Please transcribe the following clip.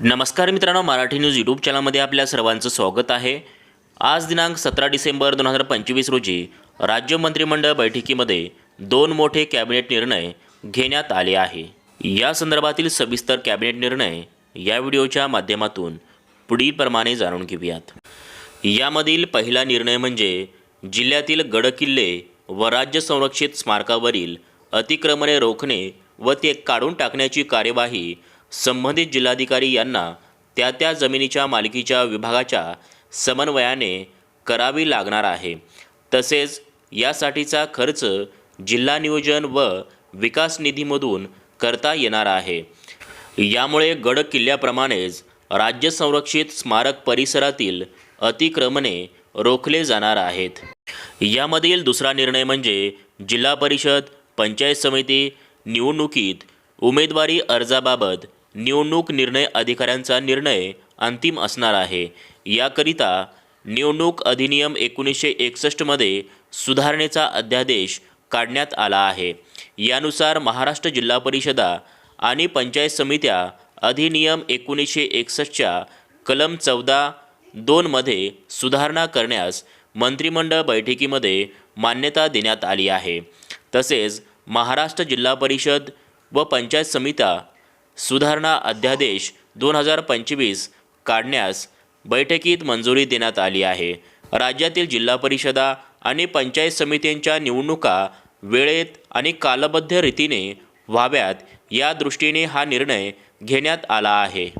नमस्कार मित्रांनो Marathi news YouTube चॅनलमध्ये आपल्या सर्वांचं स्वागत आहे. आज दिनांक सतरा डिसेंबर दोन हजार पंचवीस रोजी राज्य मंत्रिमंडळ बैठकीमध्ये दोन मोठे कॅबिनेट निर्णय घेण्यात आले आहे. या संदर्भातील सविस्तर कॅबिनेट निर्णय या व्हिडिओच्या माध्यमातून पुढीलप्रमाणे जाणून घेऊयात. यामधील पहिला निर्णय म्हणजे जिल्ह्यातील गडकिल्ले व राज्य संरक्षित स्मारकावरील अतिक्रमणे रोखणे व ते काढून टाकण्याची कार्यवाही संबंधित जिल्हाधिकारी यांना त्या त्या जमिनीच्या मालकीच्या विभागाच्या समन्वयाने करावी लागणार आहे. तसेच यासाठीचा खर्च जिल्हा नियोजन व विकास निधीमधून करता येणार आहे. यामुळे गड किल्ल्याप्रमाणेच राज्य संरक्षित स्मारक परिसरातील अतिक्रमणे रोखले जाणार आहेत. यामधील दुसरा निर्णय म्हणजे जिल्हा परिषद पंचायत समिती निवडणुकीत उमेदवारी अर्जाबाबत निवडणूक निर्णय अधिकाऱ्यांचा निर्णय अंतिम असणार आहे. याकरिता निवडणूक अधिनियम एकोणीसशे एकसष्टमध्ये सुधारणेचा अध्यादेश काढण्यात आला आहे. यानुसार महाराष्ट्र जिल्हा परिषदा आणि पंचायत समित्या अधिनियम एकोणीसशे एकसष्टच्या कलम चौदा दोनमध्ये सुधारणा करण्यास मंत्रिमंडळ बैठकीमध्ये मान्यता देण्यात आली आहे. तसेच महाराष्ट्र जिल्हा परिषद व पंचायत समित्या सुधारणा अध्यादेश दोन हजार पंचवीस काढण्यास बैठकीत मंजुरी देण्यात आली आहे. राज्यातील जिल्हा परिषदा आणि पंचायत समित्यांच्या निवडणुका वेळेत आणि कालबद्ध रीतीने व्हाव्यात या दृष्टीने हा निर्णय घेण्यात आला आहे.